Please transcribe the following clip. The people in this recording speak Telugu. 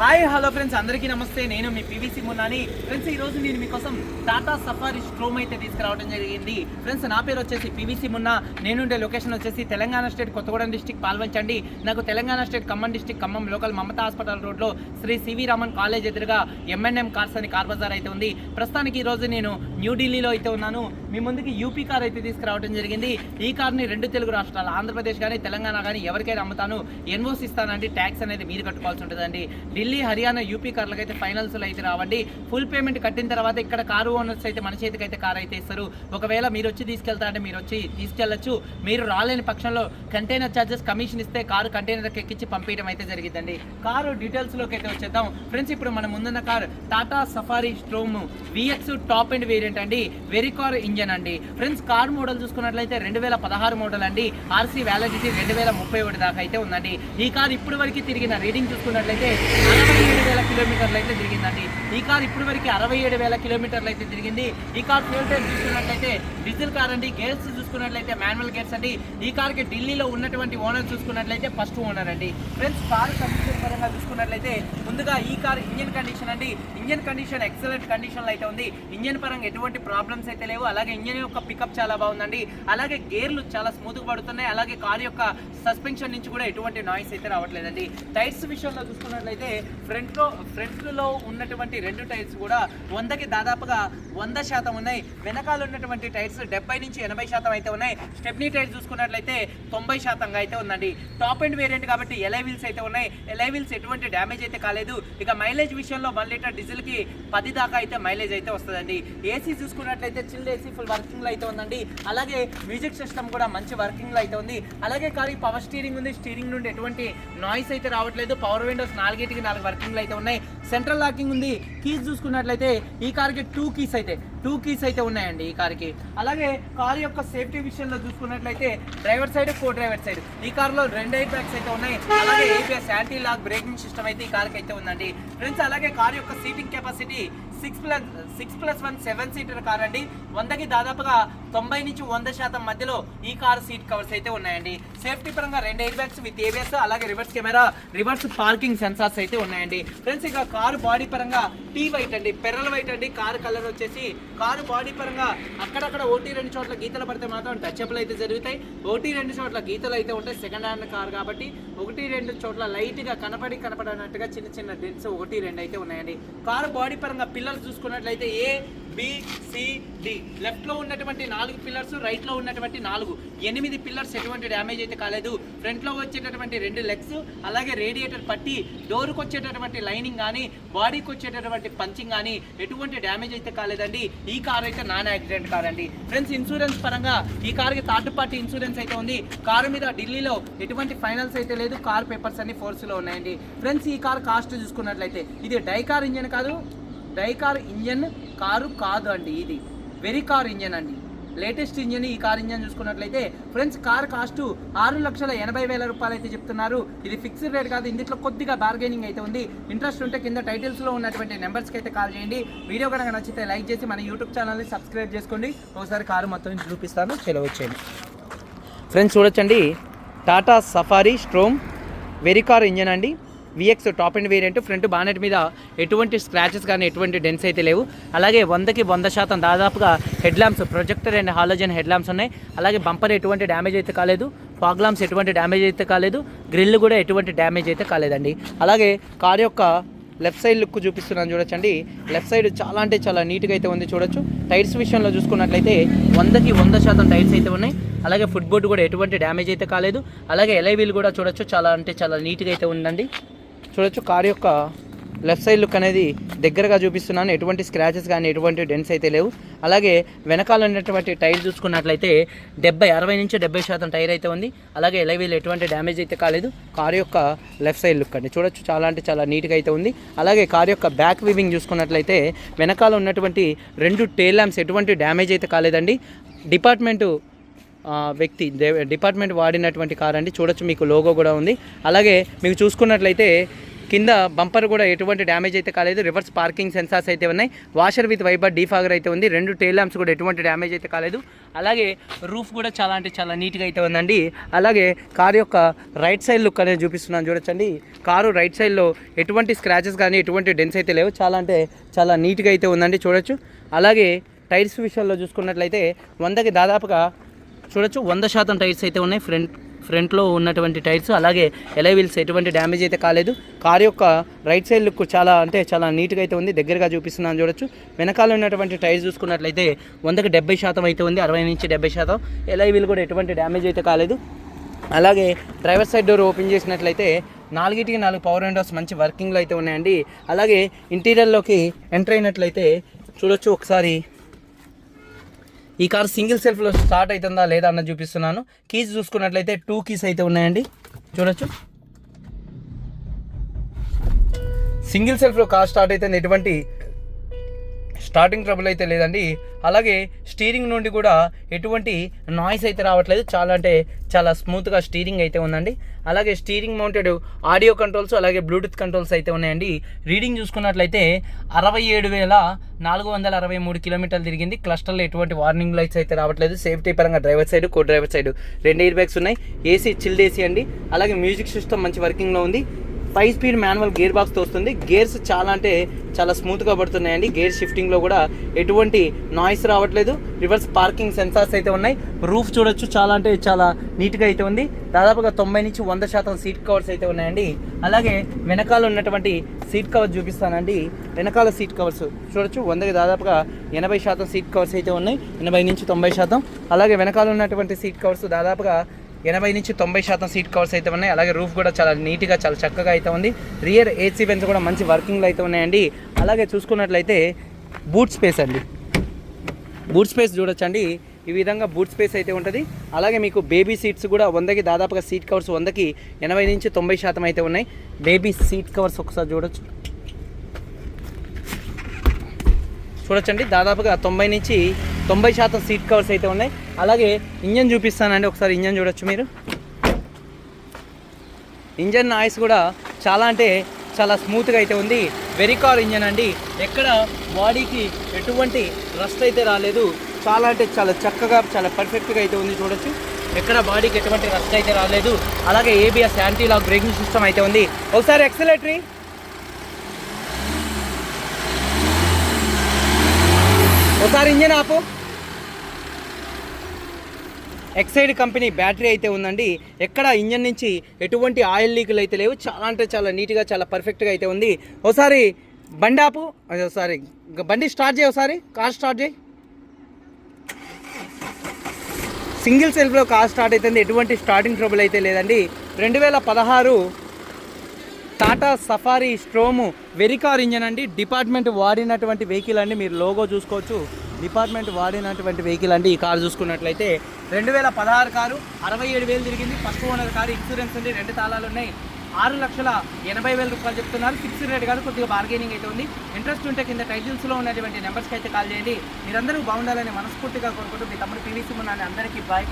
హాయ్ హలో ఫ్రెండ్స్ అందరికీ నమస్తే. నేను మీ పీవీసీ మున్నాని ఫ్రెండ్స్ ఈ రోజు నేను మీకోసం టాటా సఫారీ స్ట్రోమ్ అయితే తీసుకురావడం జరిగింది. ఫ్రెండ్స్ నా పేరు వచ్చేసి పీవీసీ మున్నా నేనుండే లొకేషన్ వచ్చేసి తెలంగాణ స్టేట్ కొత్తగూడెం డిస్టిక్ పాల్వంచండి. నాకు Telangana state Khammam district Khammam local Mamata hospital రోడ్లో శ్రీ సివి రామన్ కాలేజ్ ఎదురుగా ఎంఎన్ఎం కార్స్ అని కార్ బజార్ అయితే ఉంది. ప్రస్తుతానికి ఈరోజు నేను న్యూఢిల్లీలో అయితే ఉన్నాను. మీ ముందుకి యూపీ కార్ అయితే తీసుకురావడం జరిగింది. ఈ కార్ని రెండు తెలుగు రాష్ట్రాలు ఆంధ్రప్రదేశ్ కానీ తెలంగాణ కానీ ఎవరికైనా అమ్ముతాను. ఎన్ఓసి ఇస్తానండి ట్యాక్స్ అనేది మీరు కట్టుకోవాల్సి ఉంటుందండి. ఢిల్లీ హర్యానా యూపీ కార్లకు అయితే ఫైనల్స్లో అయితే రావండి. ఫుల్ పేమెంట్ కట్టిన తర్వాత ఇక్కడ కారు ఓనర్స్ అయితే మన చేతికి అయితే కార్ అయితే ఇస్తారు. ఒకవేళ మీరు వచ్చి తీసుకెళ్తా అంటే మీరు వచ్చి తీసుకెళ్ళచ్చు. మీరు రాలేని పక్షంలో కంటైనర్ ఛార్జెస్ కమిషన్ ఇస్తే కారు కంటైనర్కి ఎక్కించి పంపించడం అయితే జరిగిందండి కారు డీటెయిల్స్లోకి అయితే వచ్చేద్దాం. ఫ్రెండ్స్ ఇప్పుడు మన ముందున్న car Tata Safari Storme VX top and variant అండి. వెరీ కార్ ఇంజన్ అండి. ఫ్రెండ్స్ కార్ మోడల్ చూసుకున్నట్లయితే రెండు వేల పదహారు మోడల్ అండి. ఆర్సీ వ్యాలిడిటీ రెండు వేల ముప్పై ఒకటి దాకా అయితే ఉందండి. ఈ కార్ ఇప్పుడు వరకు తిరిగిన రీడింగ్ చూసుకున్నట్లయితే అరవై ఏడు వేల కిలోమీటర్లు అయితే తిరిగిందండి. ఈ కార్ ఇప్పుడు వరకు అరవై ఏడు వేల కిలోమీటర్లు అయితే తిరిగింది. ఈ కార్ ఫ్యూల్ టైప్ చూసుకున్నట్లయితే డీజిల్ కార్ అండి. గేర్స్ చూసుకున్నట్లయితే మాన్యువల్ గేర్స్ అండి. ఈ కార్కి ఢిల్లీలో ఉన్నటువంటి ఓనర్ చూసుకున్నట్లయితే ఫస్ట్ ఓనర్ అండి. ఫ్రెండ్స్ కార్ కండిషన్ పరంగా చూసుకున్నట్లయితే ముందుగా ఈ కార్ ఇంజన్ కండిషన్ అండి. ఇంజన్ కండిషన్ ఎక్సలెంట్ కండిషన్లో అయితే ఉంది. ఇంజన్ పరంగా ఎటువంటి ప్రాబ్లమ్స్ అయితే లేవు. అలాగే ఇంజన్ యొక్క పికప్ చాలా బాగుందండి. అలాగే గేర్లు చాలా స్మూత్గా పడుతున్నాయి. అలాగే కార్ యొక్క సస్పెన్షన్ నుంచి కూడా ఎటువంటి నాయిస్ అయితే రావట్లేదండి. టైర్స్ విషయంలో చూసుకున్నట్లయితే ఫ్రంట్లో ఫ్రంట్లో ఉన్నటువంటి రెండు టైర్స్ కూడా వందకి దాదాపుగా వంద శాతం ఉన్నాయి. వెనకాల ఉన్నటువంటి టైర్స్ డెబ్బై నుంచి ఎనభై శాతం అయితే ఉన్నాయి. స్టెప్నీ టైర్స్ చూసుకున్నట్లయితే తొంభై శాతంగా అయితే ఉందండి. టాప్ అండ్ వేరియంట్ కాబట్టి ఎలై వీల్స్ అయితే ఉన్నాయి. ఎలై వీల్స్ ఎటువంటి డ్యామేజ్ అయితే కాలేదు. ఇక మైలేజ్ విషయంలో వన్ లీటర్ డీజిల్కి పది దాకా అయితే మైలేజ్ అయితే వస్తుందండి. ఏసీ చూసుకున్నట్లయితే చిల్ ఏసీ ఫుల్ వర్కింగ్లో అయితే ఉందండి. అలాగే మ్యూజిక్ సిస్టమ్ కూడా మంచి వర్కింగ్లో అయితే ఉంది. అలాగే కానీ పవర్ స్టీరింగ్ ఉంది. స్టీరింగ్ నుండి ఎటువంటి నాయిస్ అయితే రావట్లేదు. పవర్ విండోస్ నాలుగేటికి నాలుగు వర్కింగ్లు అయితే ఉన్నాయి. नाही సెంట్రల్ లాకింగ్ ఉంది. కీస్ చూసుకున్నట్లయితే ఈ కార్కి టూ కీస్ అయితే టూ కీస్ అయితే ఉన్నాయండి ఈ కార్కి. అలాగే కార్ యొక్క సేఫ్టీ విషయంలో చూసుకున్నట్లయితే driver side co driver side. ఈ కార్లో రెండు ఎయిర్ బ్యాగ్స్ అయితే ఉన్నాయి. అలాగే ABS anti lock braking system అయితే ఈ కార్కి అయితే ఉందండి. ఫ్రెండ్స్ అలాగే కార్ యొక్క seating capacity six plus six plus one seven seater car అండి. వందకి దాదాపుగా తొంభై నుంచి వంద శాతం మధ్యలో ఈ కార్ సీట్ కవర్స్ అయితే ఉన్నాయండి. సేఫ్టీ పరంగా రెండు ఎయిర్ బ్యాగ్స్ విత్ ఏబిఎస్ అలాగే reverse camera reverse parking sensors అయితే ఉన్నాయండి. ఫ్రెండ్స్ ఇక కారు బాడీ పరంగా టీ వైట్ అండి పెరల్ వైట్ అండి కారు కలర్ వచ్చేసి కారు బాడీ పరంగా అక్కడక్కడ ఓటీ రెండు చోట్ల గీతలు పడితే మాత్రం టచ్అప్లు అయితే జరుగుతాయి. ఓటీ రెండు చోట్ల గీతలు అయితే ఉంటాయి సెకండ్ హ్యాండ్ కార్ కాబట్టి ఒకటి రెండు చోట్ల లైట్గా కనపడి కనపడనట్టుగా చిన్న చిన్న డెన్స్ ఒకటి రెండు అయితే ఉన్నాయండి. కారు బాడీ పరంగా పిల్లలు చూసుకున్నట్లయితే ఏ బి సి డి లెఫ్ట్లో ఉన్నటువంటి నాలుగు పిల్లర్స్ రైట్లో ఉన్నటువంటి నాలుగు. ఎనిమిది పిల్లర్స్ ఎటువంటి డ్యామేజ్ అయితే కాలేదు. ఫ్రంట్లో వచ్చేటటువంటి రెండు లెగ్స్ అలాగే రేడియేటర్ పట్టి డోర్కి వచ్చేటటువంటి లైనింగ్ కానీ బాడీకి వచ్చేటటువంటి పంచింగ్ కానీ ఎటువంటి డ్యామేజ్ అయితే కాలేదండి. ఈ కార్ అయితే నాన్ యాక్సిడెంట్ కార్ అండి. ఫ్రెండ్స్ ఇన్సూరెన్స్ పరంగా ఈ కార్కి థర్డ్ పార్టీ ఇన్సూరెన్స్ అయితే ఉంది. కారు మీద ఢిల్లీలో ఎటువంటి ఫైనల్స్ అయితే లేదు. కార్ పేపర్స్ అన్ని ఫోర్స్లో ఉన్నాయండి. ఫ్రెండ్స్ ఈ కార్ కాస్ట్ చూసుకున్నట్లయితే ఇది డైకార్ ఇంజన్ కాదు. డైకార్ ఇంజన్ కారు కాదు అండి ఇది. వెరీ కార్ ఇంజన్ అండి. లేటెస్ట్ ఇంజన్ ఈ కార్ ఇంజన్ చూసుకున్నట్లయితే ఫ్రెండ్స్ కార్ కాస్ట్ ఆరు లక్షల ఎనభై వేల రూపాయలు అయితే చెప్తున్నారు. ఇది ఫిక్స్డ్ రేట్ కాదు ఇందులో కొద్దిగా బార్గెనింగ్ అయితే ఉంది. ఇంట్రెస్ట్ ఉంటే కింద టైటిల్స్లో ఉన్నటువంటి నెంబర్స్కి అయితే కాల్ చేయండి. వీడియో కనుక నచ్చితే లైక్ చేసి మన యూట్యూబ్ ఛానల్ని సబ్స్క్రైబ్ చేసుకోండి. ఒకసారి కారు మొత్తం చూపిస్తాను చెలవచ్చేయండి ఫ్రెండ్స్ చూడొచ్చండి Tata Safari Storme Varicor engine అండి. VX top and variant front bonnet మీద ఎటువంటి స్క్రాచెస్ కానీ ఎటువంటి డెన్స్ అయితే లేవు. అలాగే వందకి వంద శాతం దాదాపుగా head lamps projector and halogen head lamps ఉన్నాయి. అలాగే బంపర్ ఎటువంటి డ్యామేజ్ అయితే కాలేదు. ఫాగ్ ల్యాంప్స్ ఎటువంటి డ్యామేజ్ అయితే కాలేదు. గ్రిల్ కూడా ఎటువంటి డ్యామేజ్ అయితే కాలేదండి. అలాగే కార్ యొక్క లెఫ్ట్ సైడ్ లుక్ చూపిస్తున్నాను చూడొచ్చండి. లెఫ్ట్ సైడ్ చాలా అంటే చాలా నీట్గా అయితే ఉంది చూడొచ్చు. టైర్స్ విషయంలో చూసుకున్నట్లయితే వందకి వంద శాతం టైర్స్ అయితే ఉన్నాయి. అలాగే ఫుట్బోర్డ్ కూడా ఎటువంటి డ్యామేజ్ అయితే కాలేదు. అలాగే ఎలై వీల్ కూడా చూడొచ్చు. చాలా అంటే చాలా నీట్గా అయితే ఉందండి. చూడొచ్చు. కార్ యొక్క లెఫ్ట్ సైడ్ లుక్ అనేది దగ్గరగా చూపిస్తున్నాను. ఎటువంటి స్క్రాచెస్ కానీ ఎటువంటి డెన్స్ అయితే లేవు. అలాగే వెనకాల ఉన్నటువంటి టైర్ చూసుకున్నట్లయితే డెబ్బై అరవై నుంచి డెబ్బై శాతం టైర్ అయితే ఉంది. అలాగే ఎలవీలు ఎటువంటి డ్యామేజ్ అయితే కాలేదు. కార్ యొక్క లెఫ్ట్ సైడ్ లుక్ అండి. చూడొచ్చు చాలా అంటే చాలా నీట్గా అయితే ఉంది. అలాగే కార్ యొక్క బ్యాక్ వీవింగ్ చూసుకున్నట్లయితే వెనకాల ఉన్నటువంటి రెండు టేల్ ల్యాంప్స్ ఎటువంటి డ్యామేజ్ అయితే కాలేదండి. డిపార్ట్మెంటు వ్యక్తి డిపార్ట్మెంట్ వాడినటువంటి కార్ అండి. చూడొచ్చు మీకు లోగో కూడా ఉంది. అలాగే మీకు చూసుకున్నట్లయితే కింద బంపర్ కూడా ఎటువంటి డ్యామేజ్ అయితే కాలేదు. రివర్స్ పార్కింగ్ సెన్సార్స్ అయితే ఉన్నాయి. వాషర్ విత్ వైబర్ డీఫాగర్ అయితే ఉంది. రెండు టైల్ ల్యాంప్స్ కూడా ఎటువంటి డ్యామేజ్ అయితే కాలేదు. అలాగే రూఫ్ కూడా చాలా అంటే చాలా నీట్గా అయితే ఉందండి. అలాగే కారు యొక్క రైట్ సైడ్ లుక్ అనేది చూపిస్తున్నాను చూడొచ్చండి. కారు రైట్ సైడ్లో ఎటువంటి స్క్రాచెస్ కానీ ఎటువంటి డెన్స్ అయితే లేవు. చాలా అంటే చాలా నీట్గా అయితే ఉందండి చూడొచ్చు. అలాగే టైర్స్ విషయంలో చూసుకున్నట్లయితే వందకి దాదాపుగా చూడొచ్చు. వంద శాతం టైర్స్ అయితే ఉన్నాయి. ఫ్రంట్ ఫ్రంట్లో ఉన్నటువంటి టైర్స్ అలాగే ఎలై వీల్స్ ఎటువంటి డ్యామేజ్ అయితే కాలేదు. కార్ యొక్క రైట్ సైడ్ లుక్ చాలా అంటే చాలా నీట్గా అయితే ఉంది. దగ్గరగా చూపిస్తున్నాను చూడొచ్చు. వెనకాల ఉన్నటువంటి టైర్స్ చూసుకున్నట్లయితే వందకి డెబ్బై శాతం అయితే ఉంది. అరవై నుంచి డెబ్బై శాతం. ఎలై వీల్ కూడా ఎటువంటి డ్యామేజ్ అయితే కాలేదు. అలాగే డ్రైవర్ సైడ్ డోర్ ఓపెన్ చేసినట్లయితే నాలుగిటికి నాలుగు పవర్ విండోస్ మంచి వర్కింగ్లో అయితే ఉన్నాయండి. అలాగే ఇంటీరియర్లోకి ఎంటర్ అయినట్లయితే చూడొచ్చు ఒకసారి. ఈ కార్ సింగిల్ సెల్ఫ్లో స్టార్ట్ అవుతుందా లేదా అన్న చూపిస్తున్నాను. కీస్ చూసుకున్నట్లయితే టూ కీస్ అయితే ఉన్నాయండి. చూడొచ్చు. సింగిల్ సెల్ఫ్లో కార్ స్టార్ట్ అయితే ఎటువంటి స్టార్టింగ్ ట్రబుల్ అయితే లేదండి. అలాగే స్టీరింగ్ నుండి కూడా ఎటువంటి నాయిస్ అయితే రావట్లేదు. చాలా అంటే చాలా స్మూత్గా స్టీరింగ్ అయితే ఉందండి. అలాగే స్టీరింగ్ మౌంటెడ్ ఆడియో కంట్రోల్స్ అలాగే బ్లూటూత్ కంట్రోల్స్ అయితే ఉన్నాయండి. రీడింగ్ చూసుకున్నట్లయితే అరవై ఏడు వేల నాలుగు వందల అరవై మూడు కిలోమీటర్లు తిరిగింది. క్లస్టర్లో ఎటువంటి వార్నింగ్ లైట్స్ అయితే రావట్లేదు. సేఫ్టీ పరంగా driver side co driver side రెండు ఎయిర్ బ్యాగ్స్ ఉన్నాయి ఏసీ చిల్డ్ ఏసీ అండి. అలాగే మ్యూజిక్ సిస్టమ్ మంచి వర్కింగ్లో ఉంది. ఫైవ్ స్పీడ్ మాన్యువల్ గేర్ బాక్స్తో వస్తుంది గేర్స్ చాలా అంటే చాలా స్మూత్గా పడుతున్నాయండి. గేర్ షిఫ్టింగ్లో కూడా ఎటువంటి నాయిస్ రావట్లేదు. రివర్స్ పార్కింగ్ సెన్సార్స్ అయితే ఉన్నాయి. రూఫ్ చూడొచ్చు. చాలా అంటే చాలా నీట్గా అయితే ఉంది. దాదాపుగా తొంభై నుంచి వంద శాతం సీట్ కవర్స్ అయితే ఉన్నాయండి. అలాగే వెనకాల ఉన్నటువంటి సీట్ కవర్ చూపిస్తానండి. వెనకాల సీట్ కవర్స్ చూడొచ్చు. వందకి దాదాపుగా ఎనభై శాతం సీట్ కవర్స్ అయితే ఉన్నాయి. ఎనభై నుంచి తొంభై శాతం. అలాగే వెనకాల ఉన్నటువంటి సీట్ కవర్స్ దాదాపుగా ఎనభై నుంచి తొంభై శాతం సీట్ కవర్స్ అయితే ఉన్నాయి. అలాగే రూఫ్ కూడా చాలా నీట్గా చాలా చక్కగా అయితే ఉంది. రియర్ ఏసీ వెన్స్ కూడా మంచి వర్కింగ్లో అయితే ఉన్నాయండి. అలాగే చూసుకున్నట్లయితే బూట్ స్పేస్ అండి. బూట్ స్పేస్ చూడొచ్చండి. ఈ విధంగా బూట్ స్పేస్ అయితే ఉంటుంది. అలాగే మీకు బేబీ సీట్స్ కూడా వందకి దాదాపుగా సీట్ కవర్స్ వందకి ఎనభై నుంచి తొంభై శాతం అయితే ఉన్నాయి. బేబీ సీట్ కవర్స్ ఒకసారి చూడొచ్చు. చూడొచ్చండి. దాదాపుగా తొంభై నుంచి తొంభై శాతం సీట్ కవర్స్ అయితే ఉన్నాయి. అలాగే ఇంజన్ చూపిస్తానండి ఒకసారి ఇంజన్ చూడొచ్చు మీరు. ఇంజన్ నాయిస్ కూడా చాలా అంటే చాలా స్మూత్గా అయితే ఉంది. వెరికార్ ఇంజన్ అండి. ఎక్కడ బాడీకి ఎటువంటి రస్ట్ అయితే రాలేదు. చాలా అంటే చాలా చక్కగా చాలా పర్ఫెక్ట్గా అయితే ఉంది చూడొచ్చు. ఎక్కడ బాడీకి ఎటువంటి రస్ట్ అయితే రాలేదు. అలాగే ABS anti lock braking system అయితే ఉంది. ఒకసారి ఎక్సలేటరీ ఒకసారి ఇంజన్ ఆపు. ఎక్సైడ్ కంపెనీ బ్యాటరీ అయితే ఉందండి. ఎక్కడ ఇంజన్ నుంచి ఎటువంటి ఆయిల్ లీకులు అయితే లేవు. చాలా అంటే చాలా నీట్గా చాలా పర్ఫెక్ట్గా అయితే ఉంది. ఒకసారి బండి ఆపు. ఒకసారి బండి స్టార్ట్ చేయి ఒకసారి కార్ స్టార్ట్ చేయి. సింగిల్ సెల్ఫ్లో కార్ స్టార్ట్ అవుతుంది ఎటువంటి స్టార్టింగ్ ట్రబుల్ అయితే లేదండి. రెండు వేల పదహారు Tata Safari Storme Varicor engine అండి. డిపార్ట్మెంట్ వాడినటువంటి వెహికల్ అండి. మీరు లోగో చూసుకోవచ్చు. డిపార్ట్మెంట్ వాడినటువంటి వెహికల్ అండి. ఈ కారు చూసుకున్నట్లయితే రెండు వేల పదహారు కారు అరవై ఏడు వేలు తిరిగింది. ఫస్ట్ ఓనర్ కారు ఇన్సూరెన్స్ ఉంది. రెండు తాళాలు ఉన్నాయి. ఆరు లక్షల ఎనభై వేల రూపాయలు చెప్తున్నారు. ఫిక్స్డ్ రేట్ కాదు కొద్దిగా బార్గెనింగ్ అయితే ఉంది. ఇంట్రెస్ట్ ఉంటే కింద టైటిల్స్లో ఉన్నటువంటి నెంబర్స్కి అయితే కాల్ చేయండి. మీరందరూ బాగుండాలని మనస్ఫూర్తిగా కోరుకుంటూ మీ తమ్ముడు పీవీసీ మున్నాని అందరికీ బాయ్